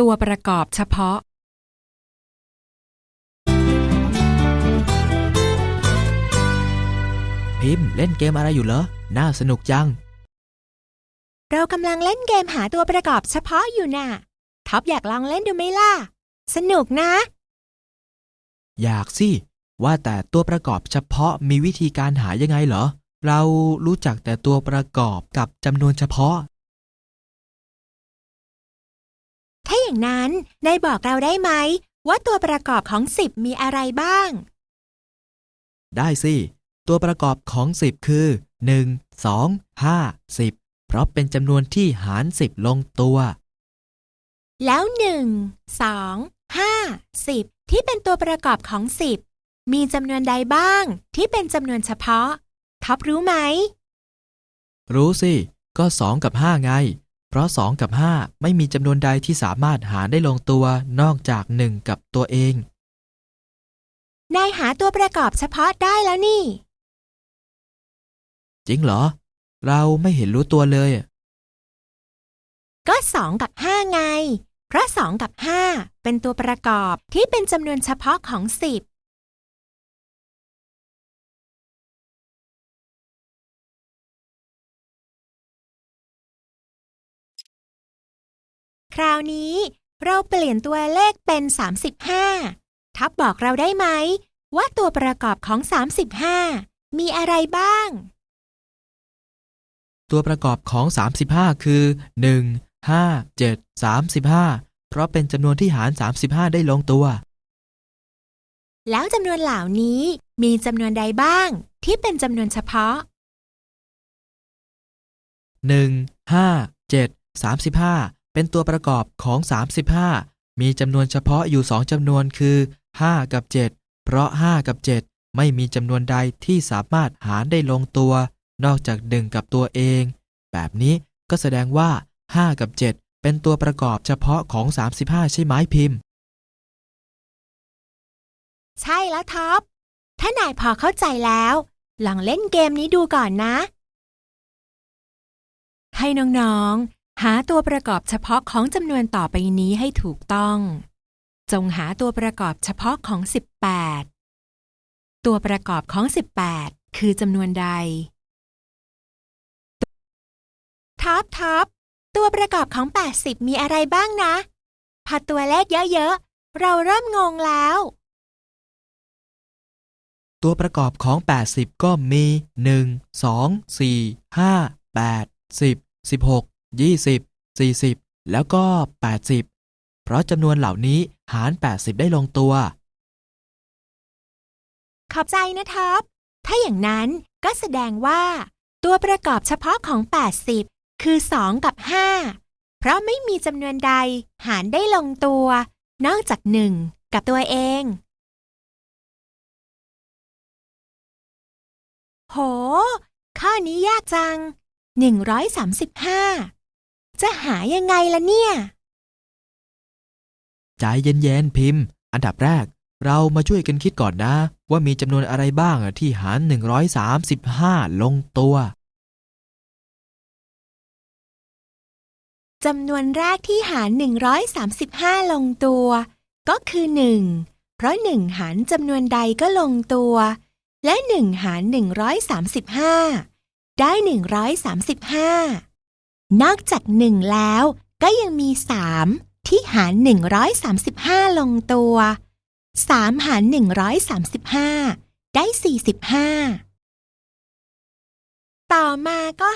ตัวประกอบเฉพาะ พิมพ์เล่นเกมอะไรอยู่เหรอ น่าสนุกจัง เรากำลังเล่นเกมหาตัวประกอบเฉพาะอยู่น่ะ ท็อปอยากลองเล่นดูไหมล่ะ สนุกนะ อยากสิ ว่าแต่ตัวประกอบเฉพาะมีวิธีการหายังไงเหรอ เรารู้จักแต่ตัวประกอบกับจำนวนเฉพาะ อย่างนั้นนายบอกเราได้ไหม ว่าตัวประกอบของสิบมีอะไรบ้าง ได้สิ ตัวประกอบของ10คือ1 2 5 10เพราะเป็นจำนวนที่หาร10ลงตัว แล้วหนึ่งสองห้าสิบที่เป็นตัวประกอบของสิบมีจำนวนใดบ้างที่เป็นจำนวนเฉพาะท็อปรู้ไหม รู้สิ ก็2กับ5ไง เพราะ 2 กับ 5 ไม่มีจำนวนใดที่สามารถหารได้ลงตัวนอกจาก 1 กับตัวเอง นายหาตัวประกอบเฉพาะได้แล้วนี่ จริงเหรอ เราไม่เห็นรู้ตัวเลย ก็ 2 กับ 5 ไง เพราะ 2 กับ 5 เป็นตัวประกอบที่เป็นจำนวนเฉพาะของ 10 คราวนี้เราเปลี่ยนตัวเลขเป็น 35 ทับบอกเราได้ไหม ว่าตัวประกอบของ 35 มีอะไรบ้าง ตัวประกอบของ 35 คือ 1 5 7 35 เพราะเป็นจำนวนที่หาร 35 ได้ลงตัว แล้วจำนวนเหล่านี้มีจำนวนใดบ้าง ที่เป็นจำนวนเฉพาะ 1 5 7 35 เป็นตัวประกอบของ 35 มีจำนวนเฉพาะอยู่สองจำนวนคือ 5 กับ 7 เพราะ 5 กับ 7 ไม่มีจำนวนใดที่สามารถหารได้ลงตัว นอกจากดึงกับตัวเอง แบบนี้ก็แสดงว่า 5 กับ 7 เป็นตัวประกอบเฉพาะของ 35 ใช่ไหมพิมพ์ ใช่แล้วท็อป ถ้านายพอเข้าใจแล้ว ลองเล่นเกมนี้ดูก่อนนะ ให้น้อง ๆ หาตัวประกอบเฉพาะของจำนวนต่อไปนี้ให้ถูกต้อง จงหาตัวประกอบเฉพาะของ 18 ตัวประกอบของ 18 คือจำนวนใด ท็อปท็อปตัวประกอบของ 80 มีอะไรบ้างนะ พอตัวเลขเยอะๆ เราเริ่มงงแล้ว ตัวประกอบของ 80 ก็มี 1 2 4 5 8 10 16 20 40 แล้วก็ 80 เพราะจำนวนเหล่านี้หาร 80 ได้ลงตัว ขอบใจนะท็อป ถ้าอย่างนั้นก็แสดงว่า ตัวประกอบเฉพาะของ 80 คือ 2 กับ 5 เพราะไม่มีจำนวนใดหารได้ลงตัว นอกจาก 1 กับตัวเอง โห ข้อนี้ยากจัง 135 จะหายังไงล่ะเนี่ย ใจเย็นๆพิมพ์ อันดับแรก เรามาช่วยกันคิดก่อนนะ ว่ามีจำนวนอะไรบ้างอะที่หาร 135 ลงตัวจำนวนแรกที่หาร 135 ลงตัว ก็คือ 1 เพราะ 1 หารจำนวนใดก็ลงตัว และ 1 หาร 135 ได้ 135 นอกจาก1แล้ว ก็ยังมี3ที่หาร135ลงตัว3หาร135ได้45ต่อมาก็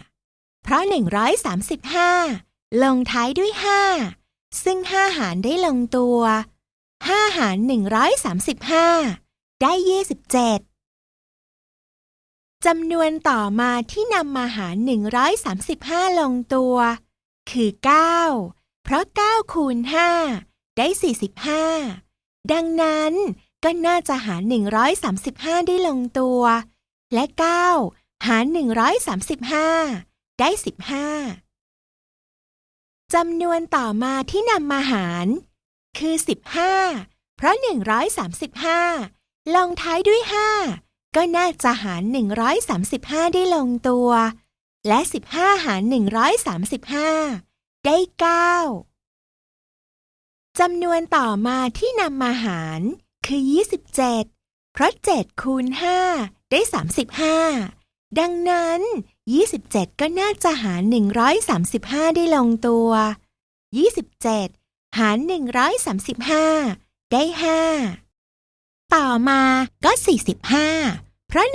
5เพราะ135ลงท้ายด้วย5ซึ่ง5หารได้ลงตัว5หาร135ได้27 จำนวนต่อมาที่นำมาหาร 135 ลงตัว คือ 9 เพราะ 9 คูณ 5 ได้ 45 ดังนั้นก็น่าจะหาร 135 ได้ลงตัว และ 9 หาร 135 ได้ 15จำนวนต่อมาที่นำมาหาร คือ 15 เพราะ 135 ลงท้ายด้วย 5 ก็น่าจะหาร 135 ได้ลงตัว และ 15 หาร 135 ได้ 9จำนวนต่อมาที่นำมาหารคือ 27 เพราะ 7 คูณ 5 ได้ 35 ดังนั้น 27 ก็น่าจะหาร 135 ได้ลงตัว 27 หาร 135 ได้ 5ต่อมาก็ 45 เพราะ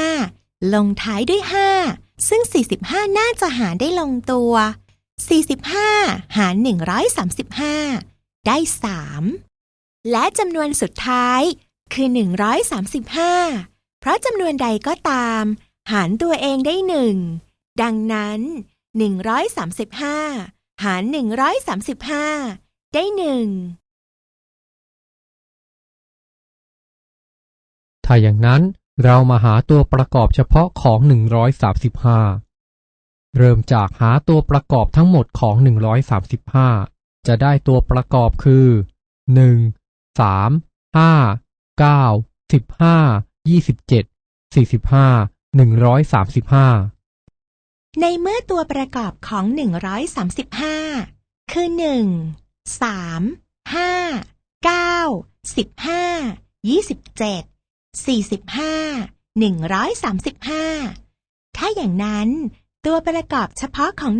135 ลงท้ายด้วย 5 ซึ่ง 45 น่าจะหารได้ลงตัว 45 หาร 135 ได้ 3 และจำนวนสุดท้ายคือ 135 เพราะจำนวนใดก็ตาม หารตัวเองได้1ดังนั้น 135 หาร 135 ได้1 ถ้าอย่างนั้นเรามาหาตัวประกอบเฉพาะของ 135 เริ่มจากหาตัวประกอบทั้งหมดของ 135 จะได้ตัวประกอบคือ 1 3 5 9 15 27 45 135 ในเมื่อตัวประกอบของ 135 คือ 1 3 5 9 15 27 45 135 ถ้าอย่างนั้นตัวประกอบเฉพาะของ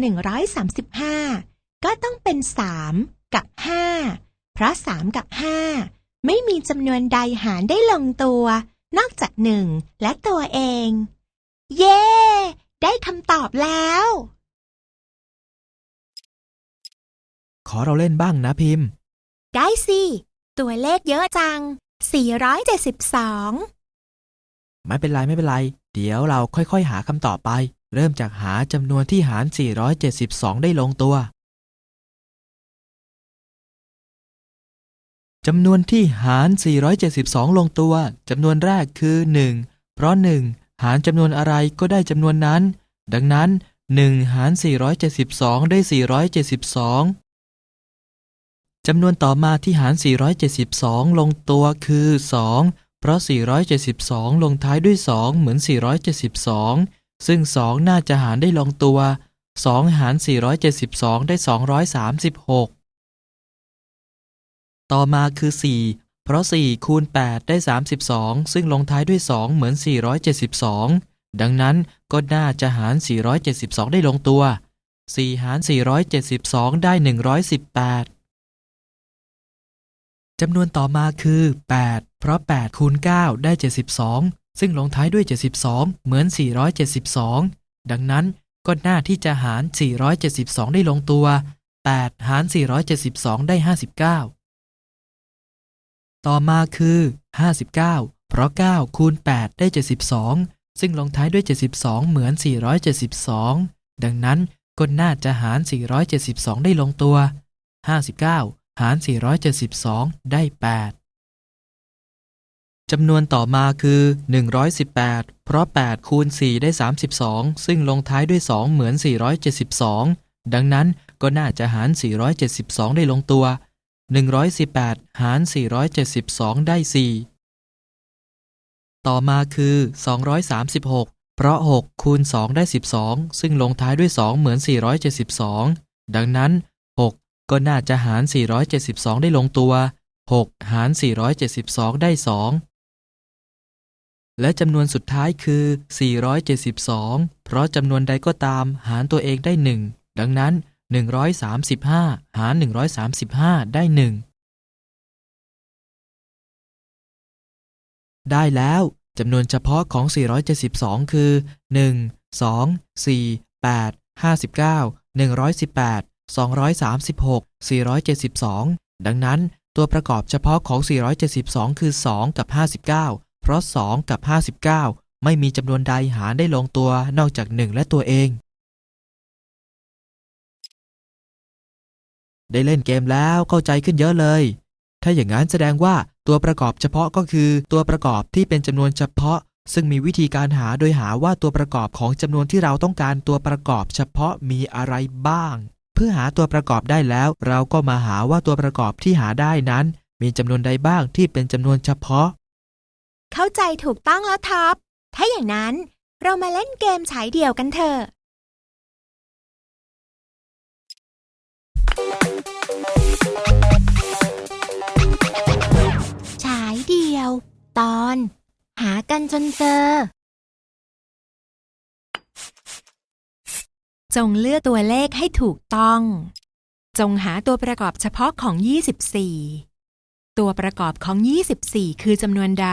135 ก็ต้องเป็น 3 กับ 5 เพราะ 3 กับ 5 ไม่มีจำนวนใดหารได้ลงตัว นอกจาก 1 และตัวเอง เย้ ได้คำตอบแล้ว ขอเราเล่นบ้างนะพิมพ์ ได้สิ ตัวเลขเยอะจัง 472 ไม่เป็นไรไม่เป็นไร เดี๋ยวเราค่อยๆ หาคำตอบไป เริ่มจากหาจำนวนที่หาร 472 ได้ลงตัวจำนวนที่หาร 472 ลงตัวจำนวนแรกคือ 1 เพราะ 1 หารจำนวนอะไรก็ได้จำนวนนั้น ดังนั้น 1 หาร 472 ได้ 472 จำนวนต่อมาที่หาร 472 ลงตัวคือ 2 เพราะ 472 ลงท้ายด้วย 2 เหมือน 472 ซึ่ง 2 น่าจะหารได้ลงตัว 2 หาร 472 ได้ 236 ต่อมาคือ 4 เพราะ 4 คูณ 8 ได้ 32 ซึ่งลงท้ายด้วย 2 เหมือน 472 ดังนั้นก็น่าจะหาร 472 ได้ลงตัว 4 หาร 472 ได้ 118 จำนวนต่อมาคือ 8 เพราะ 8 คูณ 9 ได้ 72 ซึ่งลงท้ายด้วย 72 เหมือน 472 ดังนั้นก็น่าที่จะหาร 472 ได้ลงตัว 8 หาร 472 ได้ 59 ต่อมาคือ 59 เพราะ 9 คูณ 8 ได้ 72 ซึ่งลงท้ายด้วย 72 เหมือน 472 ดังนั้นก็น่าจะหาร 472 ได้ลงตัว 59 หาร 472 ได้ 8 จำนวนต่อมาคือ 118 เพราะ 8 คูณ 4 ได้ 32 ซึ่งลงท้ายด้วย 2 เหมือน 472 ดังนั้นก็น่าจะหาร 472 ได้ลงตัว 118 หาร 472 ได้ 4 ต่อมาคือ 236 เพราะ 6 คูณ 2 ได้ 12 ซึ่งลงท้ายด้วย 2 เหมือน 472 ดังนั้น ก็น่าจะหาร 472 ได้ลงตัว 6 หาร 472 ได้ 2 และจำนวนสุดท้ายคือ 472 เพราะจำนวนใดก็ตามหารตัวเองได้ 1 ดังนั้น 135 หาร 135 ได้ 1 ได้แล้วจำนวนเฉพาะของ 472 คือ 1 2 4 8 59 118 236 472 ดังนั้นตัวประกอบเฉพาะของ 472 คือ 2 กับ 59 เพราะ 2 กับ 59 ไม่มีจำนวนใดหารได้ลงตัวนอกจาก 1 และตัวเอง ได้เล่นเกมแล้วเข้าใจขึ้นเยอะเลย ถ้าอย่างนั้นแสดงว่าตัวประกอบเฉพาะก็คือตัวประกอบที่เป็นจำนวนเฉพาะ ซึ่งมีวิธีการหาโดยหาว่าตัวประกอบของจำนวนที่เราต้องการตัวประกอบเฉพาะมีอะไรบ้าง เพื่อหาตัวประกอบได้แล้ว เราก็มาหาว่าตัวประกอบที่หาได้นั้น มีจำนวนใดบ้างที่เป็นจำนวนเฉพาะ เข้าใจถูกต้องแล้วท็อป ถ้าอย่างนั้นเรามาเล่นเกมฉายเดี่ยวกันเถอะฉายเดี่ยว ตอน หากันจนเจอ จงเลือกตัวเลขให้ถูกต้อง จงหาตัวประกอบเฉพาะของ 24 ตัวประกอบของ 24 คือจำนวนใด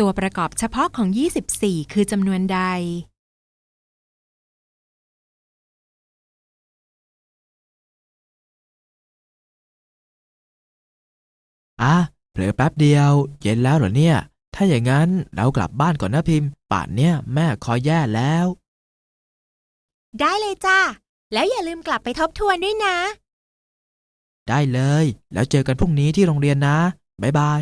ตัวประกอบเฉพาะของ 24 คือจำนวนใด อะเผลอแป๊บเดียว เย็นแล้วเหรอเนี่ย ถ้าอย่างนั้นเรากลับบ้านก่อนนะพิมพ์ ป่านเนี่ยแม่คอยแย่แล้ว ได้เลยจ้า แล้วอย่าลืมกลับไปทบทวนด้วยนะ ได้เลย แล้วเจอกันพรุ่งนี้ที่โรงเรียนนะ บ๊ายบาย